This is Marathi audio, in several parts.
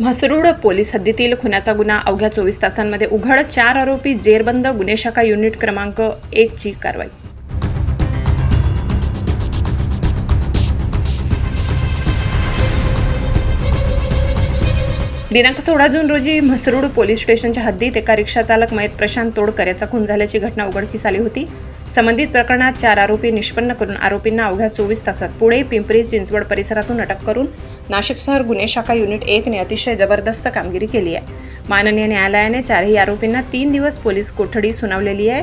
म्हसरूड पोलीस हद्दीतील खुनाचा गुन्हा अवघ्या चोवीस तासांमध्ये उघड. चार आरोपी जेरबंद गुन्हे शाखा युनिट क्रमांक एकची कारवाई. दिनांक सोळा जून रोजी म्हसरूड पोलीस स्टेशनच्या हद्दीत एका रिक्षाचालक मयत प्रशांत तोडकर याचा खून झाल्याची घटना उघडकीस आली होती. संबंधित प्रकरणात चार आरोपी निष्पन्न करून आरोपींना अवघ्या चोवीस तासात पुणे पिंपरी चिंचवड परिसरातून अटक करून नाशिक शहर गुन्हे शाखा युनिट एकने अतिशय जबरदस्त कामगिरी केली आहे. माननीय न्यायालयाने चारही आरोपींना तीन दिवस पोलीस कोठडी सुनावलेली आहे.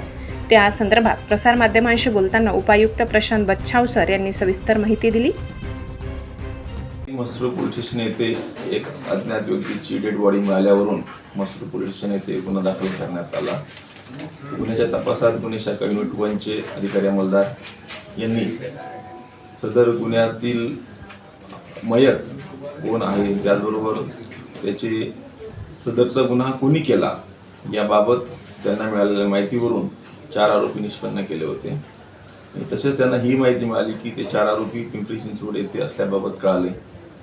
त्या संदर्भात प्रसारमाध्यमांशी बोलताना उपायुक्त प्रशांत बच्छावसर यांनी सविस्तर माहिती दिली. मसरूळ पोलीस स्टेशन येथे एक अज्ञात व्यक्तीची डेड बॉडी मिळाल्यावरून मसरूळ पोलीस स्टेशन येथे गुन्हा दाखल करण्यात आला. गुन्ह्याच्या तपासात गुन्हे शाखा युनिट वनचे अधिकारी अंमलदार यांनी सदर गुन्ह्यातील मयत कोण आहे त्याचबरोबर त्याचे सदरचा गुन्हा कोणी केला याबाबत त्यांना मिळालेल्या माहितीवरून चार आरोपी निष्पन्न केले होते. तसेच त्यांना ही माहिती मिळाली की ते चार आरोपी पिंपरी चिंचवड येथे असल्याबाबत कळाले.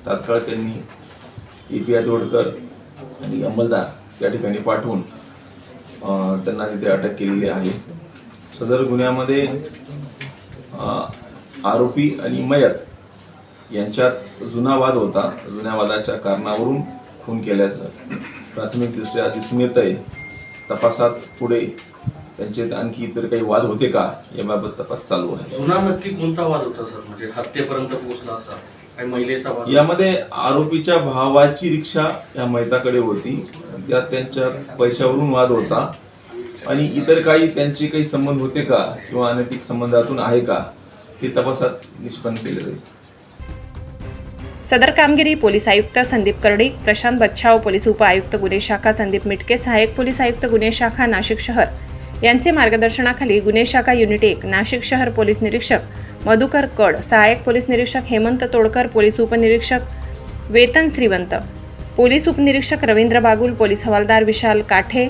तात्काळ त्यांनी ए पी आय तोडकर आणि अंमलदार त्या ठिकाणी पाठवून त्यांना तिथे अटक केलेली आहे. सदर गुन्ह्यामध्ये आरोपी आणि मयत यांच्यात जुना वाद होता. जुन्या वादाच्या कारणावरून खून केल्याचं प्राथमिकदृष्ट्या दिसून येत आहे तपासात पुढे त्यांचे आणखी इतर काही वाद होते का याबाबत तपास चालू आहे. जुना नक्की कोणता वाद होता सर? म्हणजे हत्येपर्यंत पोहोचला असा? महिलेचा यामध्ये आरोपीच्या भावाची रिक्षा या मैताकडे होती. त्यात त्यांच्या पैशावरून वाद होता. आणि इतर काही त्यांचे काही संबंध होते का? किंवा अनैतिक संबंधातून आहे का? ते तपासात निष्पन्न केले जाईल. सदर कामगिरी पोलीस आयुक्त संदीप कर्डिक प्रशांत बच्छाव पोलीस उपआयुक्त गुन्हे शाखा संदीप मिटके सहाय्यक पोलीस आयुक्त गुन्हे शाखा नाशिक शहर. यांचे मार्गदर्शनाखाली गुन्हे शाखा युनिट एक नाशिक शहर पोलीस निरीक्षक मधुकर कड सहाय्यक पोलीस निरीक्षक हेमंत तोडकर पोलीस उपनिरीक्षक वेतन श्रीवंत पोलीस उपनिरीक्षक रवींद्र बागुल पोलीस हवालदार विशाल काठे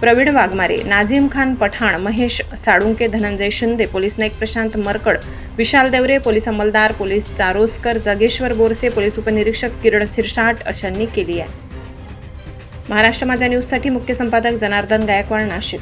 प्रवीण वाघमारे नाझीम खान पठाण महेश साळुंके धनंजय शिंदे पोलीस नाईक प्रशांत मरकड विशाल देवरे पोलीस अंमलदार पोलीस चारोस्कर जगेश्वर बोरसे पोलीस उपनिरीक्षक किरण सिरसाट अशांनी केली आहे. महाराष्ट्र माझा न्यूजसाठी मुख्य संपादक जनार्दन गायकवाड नाशिक.